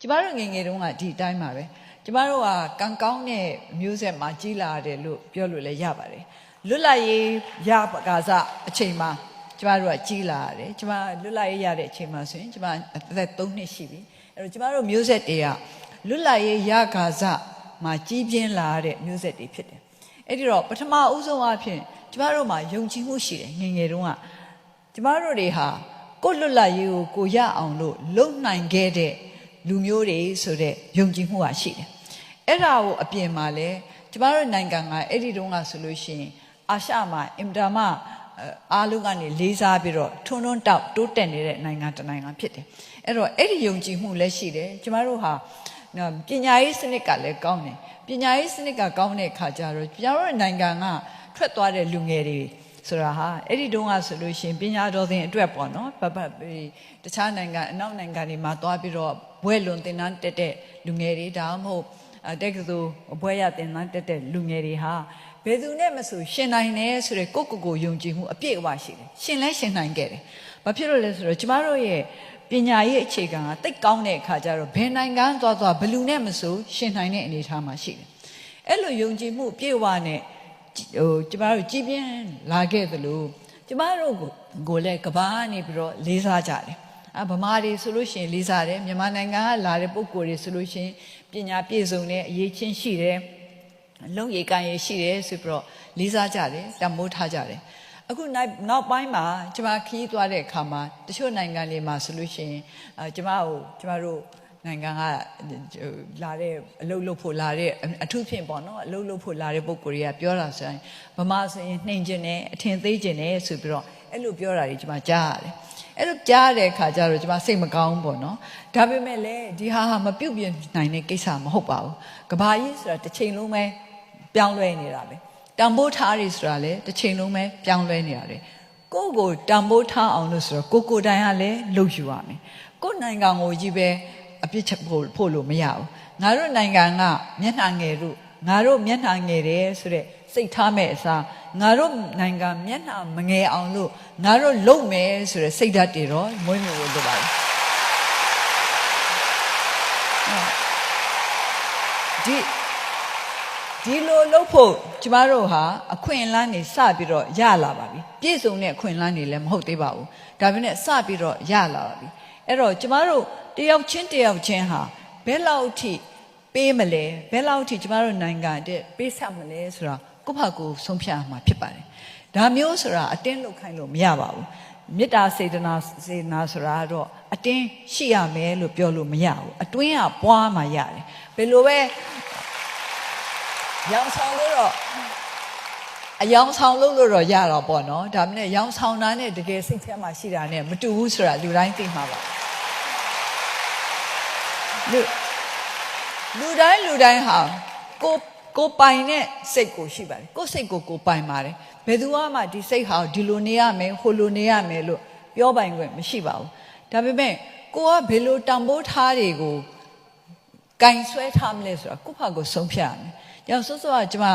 ကျမတို့ငယ်ငယ်တုန်းကဒီအတိုင်းပါပဲကျမတို့ကကံကောင်းတဲ့မျိုးဆက်မှာကြီးလာတယ်လို့ပြောလို့လည်းရပါတယ်လွတ်လပ်ရေးရပကာစအချိန်မှာကျမတို့ကကြီးလာရတယ်ကျမလွတ်လပ်ရေးရတဲ့အချိန်မှာဆိုရင်ကျမအသက်3နှစ်ရှိပြီအဲ့တော့ကျမတို့မျိုးဆက်တွေကလွတ်လပ်ရေးရကာစမှာကြီးပြင်းလာတဲ့မျိုးဆက်တွေဖြစ်တယ်အဲ့ဒီတော့ပထမဦးဆုံးအဖြစ်ကျမတို့မှာယုံကြည်မှုရှိတယ်ငယ်ငယ်တုန်းကကျမတို့တွေဟာကိုယ်လွတ်လပ်ရေးကိုကိုရအောင်လို့လုံနိုင်ခဲ့တဲ့ လူမျိုးတွေဆိုတဲ့ယုံကြည်မှုဟာရှိတယ်။အဲ့ဒါကိုအပြင်မှာလဲကျမတို့နိုင်ငံကအဲ့ဒီတုန်းကဆိုလို့ရှိရင်အာရှမှာအင်တာမအားလုံးကနေလေးစားပြီးတော့ထွန်းထွန်းတောက်တိုးတက်နေတဲ့နိုင်ငံတစ်နိုင်ငံဖြစ်တယ်။အဲ့တော့အဲ့ဒီယုံကြည်မှုလည်းရှိတယ်။ကျမတို့ဟာနော်ပညာရေးစနစ်ကလည်းကောင်းတယ်။ပညာရေးစနစ်ကကောင်းတဲ့အခါကျတော့ကျမတို့နိုင်ငံကထွက်သွားတဲ့လူငယ်တွေ ဆိုတာဟာအဲ့ဒီတုန်းကဆိုလို့ရှိရင်ပညာတော်သင်အတွက်ပေါ့နော်ပပတခြားနိုင်ငံအနောက်နိုင်ငံတွေမှာသွားပြီးတော့ဘွဲလွန်သင်တန်းတက်တဲ့လူငယ်တွေဒါမှမဟုတ်တက္ကသိုလ်ဘွဲရသင်တန်းတက်တဲ့လူငယ်တွေဟာဘယ်သူနဲ့မဆိုရှင်နိုင်တယ်ဆိုတဲ့ကိုယ့်ကိုယ်ကိုယုံကြည်မှုအပြည့်အဝရှိတယ်ရှင်လဲရှင်နိုင်ခဲ့တယ်ဘာဖြစ်လို့လဲဆိုတော့ကျမတို့ရဲ့ပညာရေးအခြေခံကတိတ်ကောင်းတဲ့အခါကျတော့ဘယ်နိုင်ငံသွားသွားဘယ်လူနဲ့မဆိုရှင်နိုင်တဲ့အနေအထားမှာရှိတယ်အဲ့လိုယုံကြည်မှုအပြည့်အဝနဲ့ ဟိုကျမတို့ကြည်ပြင်းလာခဲ့သလိုကျမတို့ကိုလည်းကဘာနေပြီးတော့လေးစားကြတယ်အဗမာတွေဆိုလို့ရှိရင်လေးစားတယ်မြန်မာနိုင်ငံကလာတဲ့ပုံကိုယ်တွေဆိုလို့ရှိရင်ပညာပြည့်စုံတဲ့အရေးချင်းရှိတယ်လုံရည်ကန်ရည်ရှိတယ်ဆိုပြီးတော့လေးစားကြတယ်တမိုးထားကြတယ်အခုနောက်နောက်ပိုင်းမှာကျမခီးသွားတဲ့အခါမှာတချို့နိုင်ငံတွေမှာဆိုလို့ရှိရင်အဲကျမကိုကျမတို့ နိုင်ငံကလာတဲ့အလုပ်လုပ်ဖို့လာတဲ့အထူးဖြင့်ပေါ့နော်အလုပ်လုပ်ဖို့လာတဲ့ပုံကိုယ်တွေကပြောတာဆိုရင်ဗမာဆိုရင်နှိမ်ကျင်တယ်အထင်သေးကျင်တယ်ဆိုပြီးတော့အဲ့လိုပြောတာတွေကျွန်မကြားရတယ်အဲ့လိုကြားတဲ့အခါကျတော့ကျွန်မစိတ်မကောင်းပေါ့နော်ဒါပေမဲ့လည်းဒီဟာဟာမပြုတ်ပြနိုင်တဲ့ကိစ္စမဟုတ်ပါဘူးကဘာကြီးဆိုတာတစ်ချိန်လုံးပဲပြောင်းလဲနေတာပဲတံပိုးထားတွေဆိုတာလည်းတစ်ချိန်လုံးပဲပြောင်းလဲနေတာလေကိုယ့်ကိုတံပိုးထားအောင်လို့ဆိုတော့ကိုကိုတိုင်ကလည်းလှုပ်ယူရမယ်ကိုယ်နိုင်ငံကိုကြီးပဲ အပြစ်ချက်ဖို့ဖို့လို့မရဘူးငါတို့နိုင်ငံကမျက်နှာငယ်တို့ငါတို့မျက်နှာငယ်တယ်ဆိုတဲ့စိတ်ထားမဲ့အစားငါတို့နိုင်ငံမျက်နှာမငယ်အောင်လို့ငါတို့လုံမယ်ဆိုတဲ့စိတ်ဓာတ်တွေတော့မွေးမြူလို့လိုပါတယ်ဒီဒီလိုလုပ်ဖို့ကျမတို့ဟာအခွင့်အလမ်းနေစပြီးတော့ရလာပါပြီပြည့်စုံတဲ့အခွင့်အလမ်းတွေလည်းမဟုတ်သေးပါဘူးဒါပေမဲ့စပြီးတော့ရလာပါပြီအဲ့တော့ကျမတို့ တယောက်ချင်းတယောက်ချင်းဟာဘယ်လောက်ထိပေးမလဲဘယ်လောက်ထိကျမတို့နိုင်ငံတဲ့ပေးဆက်မလဲဆိုတော့ကိုယ့်ဘာကိုယ်ဆုံးဖြတ်မှာဖြစ်ပါတယ်ဒါမျိုးဆိုတာအတင်းလုပ်ခိုင်းလို့မရပါဘူးမေတ္တာစေတနာစေနာဆိုတာတော့အတင်းရှိရမယ်လို့ပြောလို့မရဘူးအတွင်းကပွားမှရတယ်ဘယ်လိုပဲရောင်ဆောင်လို့တော့အယောင်ဆောင်လို့လို့တော့ရတော့ပေါ့နော်ဒါမှမဟုတ်ရောင်ဆောင်တာနဲ့တကယ်စိတ်ထဲမှာရှိတာနဲ့မတူဘူးဆိုတာလူတိုင်းသိမှာပါ လူလူတိုင်းလူတိုင်းဟာကိုကိုပိုင်တဲ့စိတ်ကိုရှိပါတယ်ကိုစိတ်ကိုကိုပိုင်ပါတယ်ဘယ်သူမှဒီစိတ်ဟာဒီလိုနေရမယ်ဟိုလိုနေရမယ်လို့ပြောပိုင်ခွင့်မရှိပါဘူးဒါပေမဲ့ကိုကဘယ်လိုတံပိုးထားတွေကိုကင်ဆွဲထားမလဲဆိုတော့ကိုယ့်ဘာကိုဆုံးဖြတ်ရမယ်။ကြောင့်စောစောကကျမ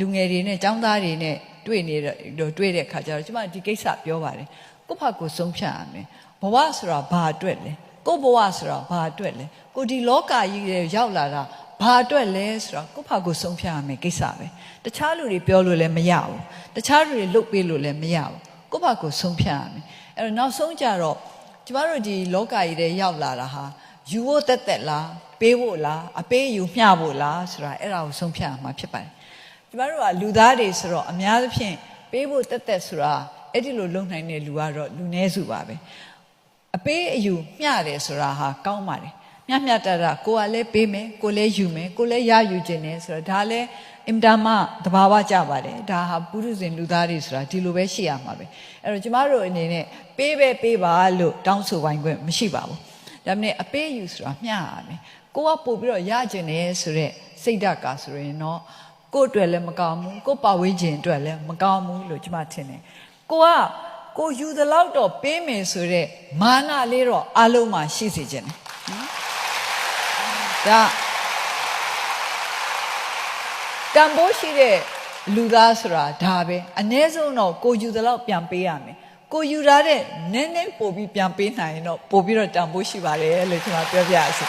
လူငယ်တွေနဲ့ចောင်းသားတွေနဲ့တွေ့နေတော့တွေ့တဲ့အခါကျတော့ကျမဒီကိစ္စပြောပါတယ်။ကိုယ့်ဘာကိုဆုံးဖြတ်ရမယ်။ဘဝဆိုတာဘာအတွက်လဲ။ ကိုယ့်ဘဝဆိုတာဘာအတွက်လဲ။ကိုဒီလောကကြီးတွေရောက်လာတာဘာအတွက်လဲဆိုတော့ကိုယ့်ဘာကိုဆုံးဖြတ်ရမယ်ကိစ္စပဲ။တခြားလူတွေပြောလို့လည်းမရဘူး။တခြားလူတွေလုပ်ပေးလို့လည်းမရဘူး။ကိုယ့်ဘာကိုဆုံးဖြတ်ရမယ်။အဲ့တော့နောက်ဆုံးကြတော့ကျမတို့ဒီလောကကြီးတွေရောက်လာတာဟာယူဖို့တက်တက်လားပေးဖို့လားအပေးယူမျှဖို့လားဆိုတာအဲ့ဒါကိုဆုံးဖြတ်ရမှာဖြစ်ပါတယ်ကျမတို့ကလူသားတွေဆိုတော့အများသဖြင့်ပေးဖို့တက်တက်ဆိုတာအဲ့ဒီလိုလုပ်နိုင်တဲ့လူကတော့လူနည်းစုပါပဲ အပေးအယူမျှတယ်ဆိုတာဟာကောင်းပါတယ်မျှမျှတတကိုကလည်းပေးမယ်ကိုလည်းယူမယ်ကိုလည်းရယူခြင်းနဲ့ဆိုတော့ဒါလည်းအင်တာမတဘာဝကြပါတယ်ဒါဟာပုရုဇဉ်လူသားတွေဆိုတာဒီလိုပဲရှိရမှာပဲအဲ့တော့ကျမတို့အနေနဲ့ပေးပဲပေးပါလို့တောင်းဆိုပိုင်းခွင့်မရှိပါဘူးဒါမနဲ့အပေးယူဆိုတာမျှရမယ်ကိုကပို့ပြီးတော့ရကျင်တယ်ဆိုတော့စိတ်ဓာတ်ကဆိုရင်တော့ကို့အတွက်လည်းမကောင်းဘူးကို့ပါဝေးခြင်းအတွက်လည်းမကောင်းဘူးလို့ကျွန်မထင်တယ်ကိုက ကိုယူသလောက်တော့ပေးမယ်ဆိုတော့မာနလေးတော့အလုံးမှာရှိစေခြင်းတယ်ဒါတန်ဖိုးရှိတဲ့လူသားဆိုတာဒါပဲအ ਨੇ ဆုံးတော့ကိုယူသလောက်ပြန်ပေးရမယ်ကိုယူရတဲ့နည်းနည်းပို့ပြီးပြန်ပေးနိုင်ရင်တော့ပို့ပြီးတော့တန်ဖိုးရှိပါတယ်လို့ကျွန်တော်ပြောပြရစီ